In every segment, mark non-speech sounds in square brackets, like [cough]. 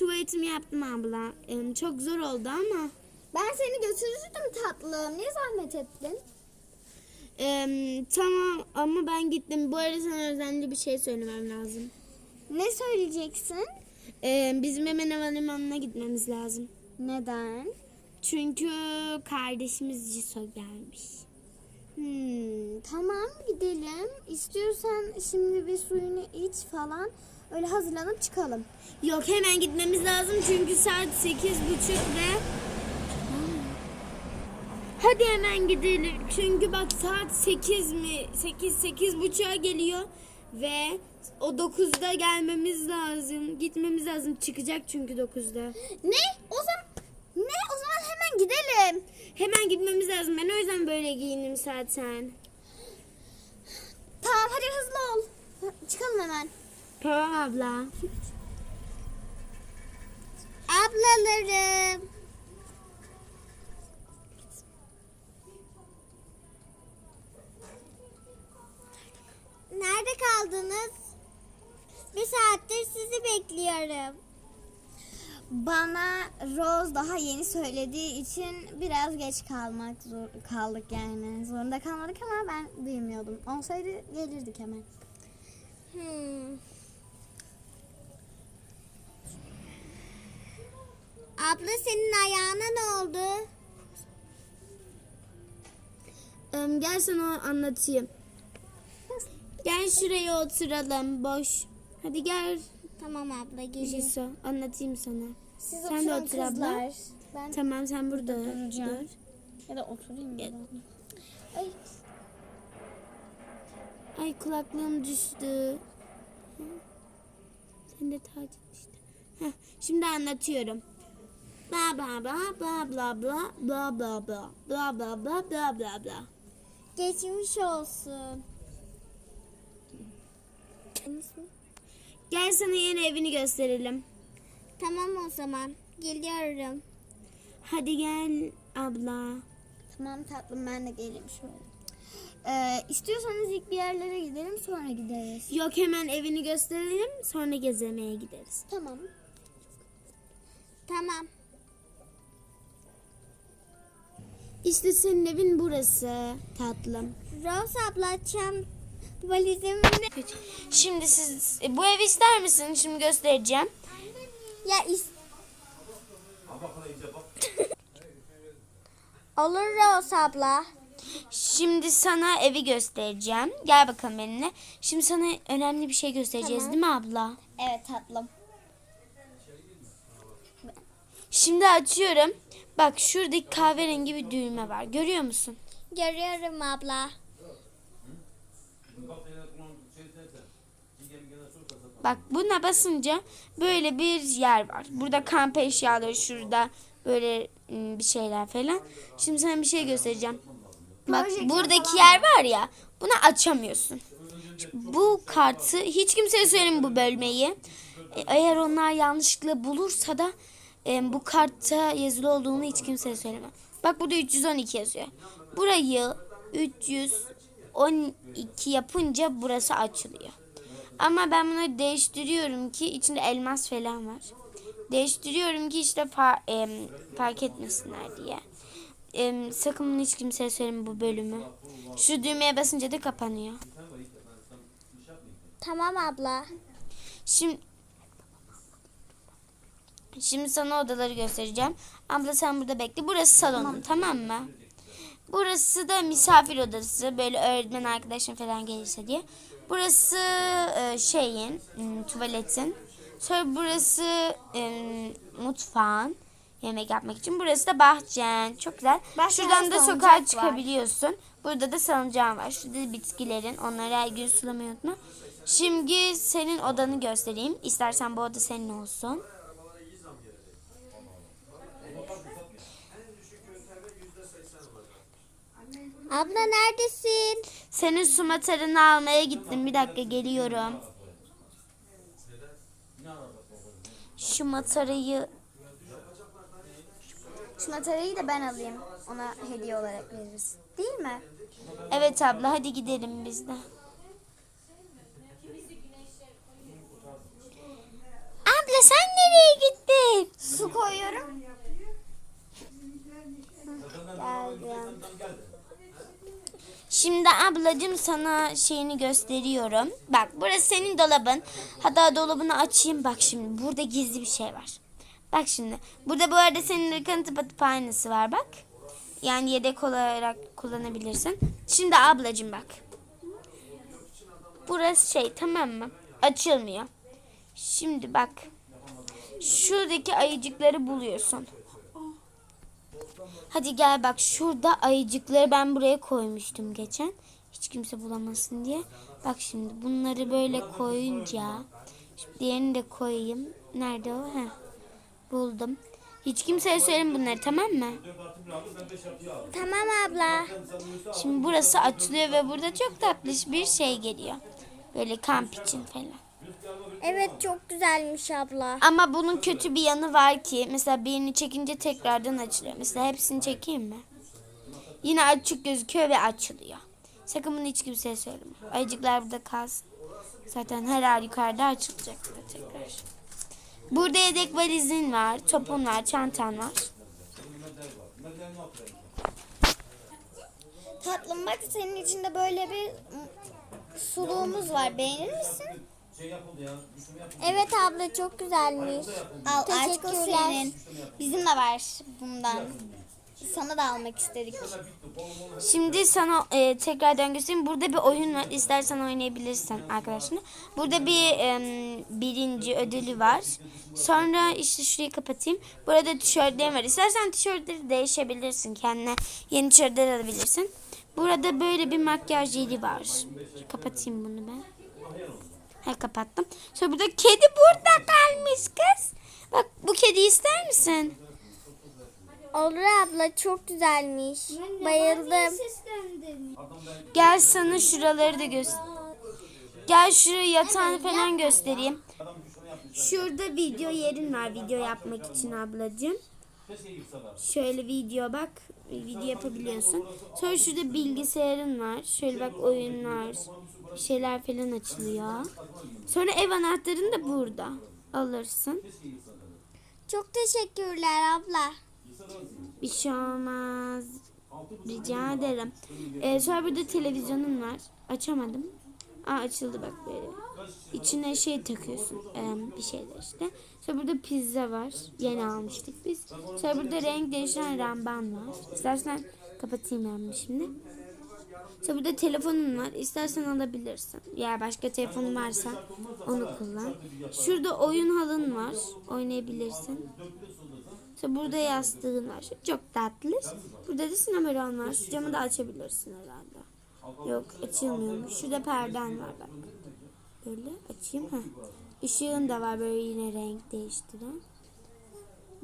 Tuvaletimi yaptım abla. Em, Çok zor oldu ama. Ben seni götürürdüm tatlım. Niye zahmet ettin? Em, tamam ama ben gittim. Bu arada sana özenli bir şey söylemem lazım. Ne söyleyeceksin? Em, bizim hemen havalimanına gitmemiz lazım. Neden? Çünkü kardeşimiz Ciso gelmiş. Hmm, tamam gidelim. İstiyorsan şimdi bir suyunu iç falan. Öyle hazırlanıp çıkalım. Yok hemen gitmemiz lazım çünkü saat sekiz buçuk ve... Hadi hemen gidelim. Çünkü bak saat 8 mi? 8 8 buçuğa geliyor ve o 9'da gelmemiz lazım. Gitmemiz lazım. Çıkacak çünkü 9'da. Ne? O zaman ne? O zaman hemen gidelim. Hemen gitmemiz lazım. Ben o yüzden böyle giyindim zaten. Tamam hadi hızlı ol. Çıkalım hemen. Tamam abla. Ablalarım. Nerede kaldınız? Bir saattir sizi bekliyorum. Bana Rose daha yeni söylediği için biraz geç kalmak zor, kaldık yani. Zorunda kalmadık ama ben duymuyordum. Olsaydı gelirdik hemen. Hmm. Abla senin ayağına ne oldu? Em, gel sana anlatayım. Gel şuraya oturalım. Boş. Hadi gel. Tamam abla gelin. Ciso anlatayım sana. Siz Sen de oturun otur abla. kızlar. Ben Tamam sen burada Duracağım. dur. ya da oturayım ben? Ay, Ay kulaklığım düştü. Sen de tac işte. Heh, şimdi anlatıyorum. Bla bla bla bla bla bla bla bla bla bla bla bla bla bla bla. geçmiş olsun. Gel sana yeni evini gösterelim. Tamam o zaman. Geliyorum. Hadi gel abla. Tamam tatlım ben de geleyim şöyle. Ee, istiyorsanız ilk bir yerlere gidelim sonra gideriz. Yok hemen evini gösterelim sonra gezmeye gideriz. Tamam. Tamam. İşte senin evin burası tatlım. Rose abla çam valizimi Şimdi siz bu evi ister misin? Şimdi göstereceğim. ya is [laughs] Olur Rose abla. Şimdi sana evi göstereceğim. Gel bakalım benimle. Şimdi sana önemli bir şey göstereceğiz Tamam. değil mi abla? Evet tatlım. Şimdi açıyorum. Bak şuradaki kahverengi bir düğme var. Görüyor musun? Görüyorum abla. Bak buna basınca böyle bir yer var. Burada kamp eşyaları şurada böyle ım, bir şeyler falan. Şimdi sana bir şey göstereceğim. Bak buradaki yer var ya bunu açamıyorsun. Bu kartı hiç kimseye söyleme bu bölmeyi. E, Eğer onlar yanlışlıkla bulursa da e, bu kartta yazılı olduğunu hiç kimseye söyleme. Bak burada 312 yazıyor. Burayı 312 yapınca burası açılıyor. Ama ben bunu değiştiriyorum ki içinde elmas falan var. Değiştiriyorum ki işte fa- em, fark etmesinler diye. Em, sakın bunu hiç kimseye söyleme bu bölümü. Şu düğmeye basınca da kapanıyor. Tamam abla. Şimdi Şimdi sana odaları göstereceğim. Abla sen burada bekle. Burası salonum tamam, mı? Burası da misafir odası. Böyle öğretmen arkadaşın falan gelirse diye. Burası e, şeyin, tuvaletin. Sonra burası mutfağın. Yemek yapmak için. Burası da bahçen. Çok güzel. Bahçede Şuradan da sokağa var. çıkabiliyorsun. Burada da salıncağın var. Şurada da bitkilerin. Onları her gün sulamayı unutma. Şimdi senin odanı göstereyim. İstersen bu oda senin olsun. Abla neredesin? Senin su matarını almaya gittim. Bir dakika geliyorum. Şu matarayı Şu materyali de ben alayım. Ona hediye olarak veririz. Değil mi? Evet abla hadi gidelim biz de. Abla sen nereye gittin? Şimdi ablacığım sana şeyini gösteriyorum. Bak burası senin dolabın. Hatta dolabını açayım. Bak şimdi burada gizli bir şey var. Bak şimdi. Burada bu arada senin ırkın tıpatıp aynısı var bak. Yani yedek olarak kullanabilirsin. Şimdi ablacığım bak. Burası şey tamam mı? Açılmıyor. Şimdi bak. Şuradaki ayıcıkları buluyorsun. Hadi gel bak şurada ayıcıkları ben buraya koymuştum geçen. Hiç kimse bulamasın diye. Bak şimdi bunları böyle koyunca. Diğerini de koyayım. Nerede o? Heh. Buldum. Hiç kimseye söyleme bunları tamam mı? Tamam abla. Şimdi burası açılıyor ve burada çok tatlış bir şey geliyor. Böyle kamp için falan. Evet çok güzelmiş abla. Ama bunun kötü bir yanı var ki mesela birini çekince tekrardan açılıyor. Mesela hepsini çekeyim mi? Yine açık gözüküyor ve açılıyor. Sakın bunu hiç kimseye söyleme. Ayıcıklar burada kalsın. Zaten her ay yukarıda açılacak da tekrar. Burada yedek valizin var, topun var, çantan var. Tatlım bak senin içinde böyle bir suluğumuz var. Beğenir misin? Evet abla çok güzelmiş. Al aşk o senin. Bizim de var bundan. Sana da almak istedik. Şimdi sana e, tekrardan göstereyim. Burada bir oyun var. İstersen oynayabilirsin arkadaşlar. Burada bir em, birinci ödülü var. Sonra işte şurayı kapatayım. Burada tişörtlerim var. İstersen tişörtleri değişebilirsin. Kendine yeni tişörtler alabilirsin. Burada böyle bir makyaj jeli var. Kapatayım bunu ben. Ha kapattım. Sonra burada kedi burada kalmış kız. Bak bu kedi ister misin? Olur abla çok güzelmiş. Bayıldım. Gel sana şuraları da göster. Gel şuraya yatağını falan göstereyim. Şurada video yerin var video yapmak için ablacığım. Şöyle video bak. Video yapabiliyorsun. Sonra şurada bilgisayarın var. Şöyle bak oyunlar. Bir şeyler falan açılıyor. Sonra ev anahtarın da burada. Alırsın. Çok teşekkürler abla. Bir şey olmaz. Rica ederim. Ee, sonra burada televizyonun var. Açamadım. Aa açıldı bak böyle. İçine şey takıyorsun. ee, bir şeyler işte. Sonra burada pizza var. Yeni almıştık biz. Sonra burada renk değişen ramban var. İstersen kapatayım ben şimdi. Sonra burada telefonun var. İstersen alabilirsin. Ya başka telefonun varsa onu kullan. Şurada oyun halın var. Oynayabilirsin. İşte burada yastığın var. Çok tatlı. Burada da sinema var. Şu camı da açabilirsin herhalde. Yok açılmıyormuş. Şurada perden var bak. Böyle açayım. Heh. Işığın da var böyle yine renk değiştiren.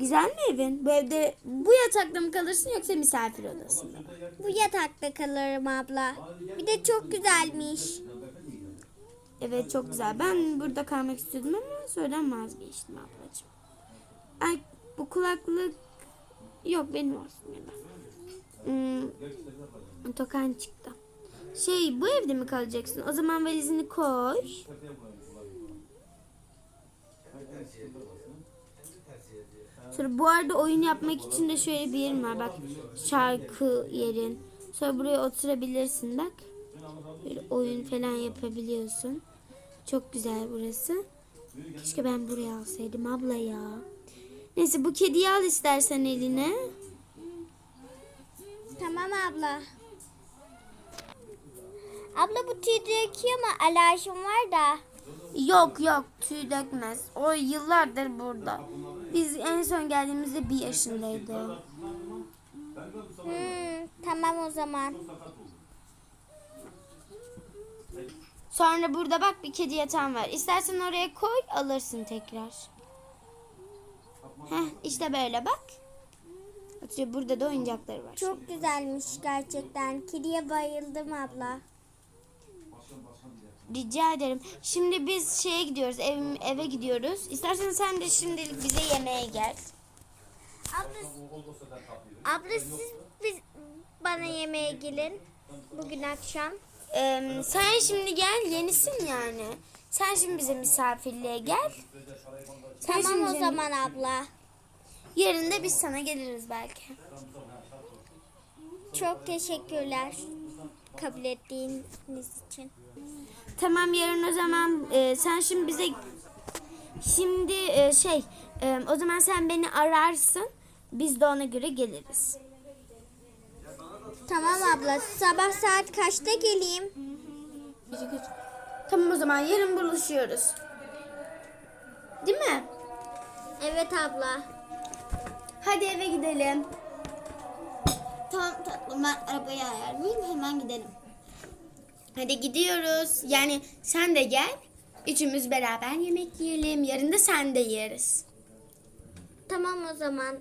Güzel mi evin? Bu evde bu yatakta mı kalırsın yoksa misafir odasında mı? Bu yatakta kalırım abla. Bir de çok güzelmiş. Evet çok güzel. Ben burada kalmak istiyordum ama sonradan vazgeçtim ablacığım. Ay bu kulaklık yok benim olsun ya da. Hmm, tokan çıktı. Şey bu evde mi kalacaksın? O zaman valizini koy. Sonra bu arada oyun yapmak için de şöyle bir yerim var. Bak şarkı yerin. Sonra buraya oturabilirsin bak. Böyle oyun falan yapabiliyorsun. Çok güzel burası. Keşke ben buraya alsaydım abla ya. Neyse bu kediyi al istersen eline. Tamam abla. Abla bu tüy döküyor ama alerjim var da. Yok yok tüy dökmez. O yıllardır burada. Biz en son geldiğimizde bir yaşındaydı. Hmm, tamam o zaman. Sonra burada bak bir kedi yatağın var. İstersen oraya koy alırsın tekrar. Heh işte böyle bak. Burada da oyuncakları var. Çok güzelmiş gerçekten. Kediye bayıldım abla. Rica ederim. Şimdi biz şeye gidiyoruz. Ev, eve gidiyoruz. İstersen sen de şimdilik bize yemeğe gel. Abla, abla siz biz, bana yemeğe gelin. Bugün akşam. Ee, sen şimdi gel. Yenisin yani. Sen şimdi bize misafirliğe gel. Sen Tamam o zaman abla. Yarın da biz sana geliriz belki. Çok teşekkürler. Kabul ettiğiniz için. Tamam yarın o zaman e, sen şimdi bize şimdi e, şey e, o zaman sen beni ararsın. Biz de ona göre geliriz. Tamam abla. Sabah saat kaçta geleyim? Tamam o zaman yarın buluşuyoruz. Değil mi? Evet abla. Hadi eve gidelim. Tamam tatlım ben arabayı ayarlayayım hemen gidelim. Hadi gidiyoruz. Yani sen de gel. Üçümüz beraber yemek yiyelim. Yarın da sen de yeriz. Tamam o zaman